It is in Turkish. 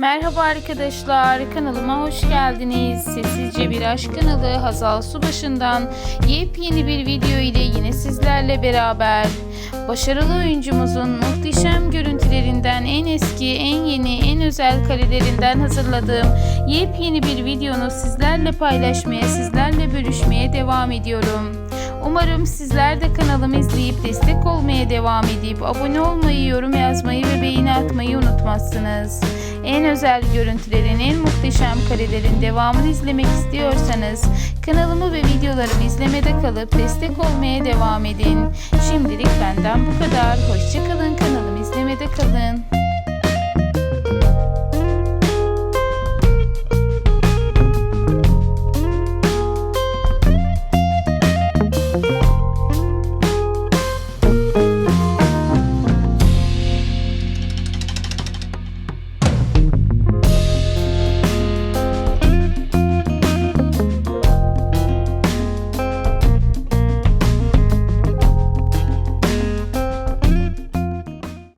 Merhaba arkadaşlar, kanalıma hoş geldiniz. Sessizce Bir Aşk kanalı Hazal Subaşı'ndan yepyeni bir video ile yine sizlerle beraber. Başarılı oyuncumuzun muhteşem görüntülerinden en eski, en yeni, en özel karelerinden hazırladığım yepyeni bir videonu sizlerle paylaşmaya, sizlerle bölüşmeye devam ediyorum. Umarım sizler de kanalımı izleyip destek olmaya devam edip abone olmayı, yorum yazmayı ve beğeni atmayı unutmazsınız. En özel görüntülerin, en muhteşem karelerin devamını izlemek istiyorsanız kanalımı ve videolarımı izlemede kalıp destek olmaya devam edin. Şimdilik benden bu kadar. Hoşçakalın kanalımı izlemede kalın.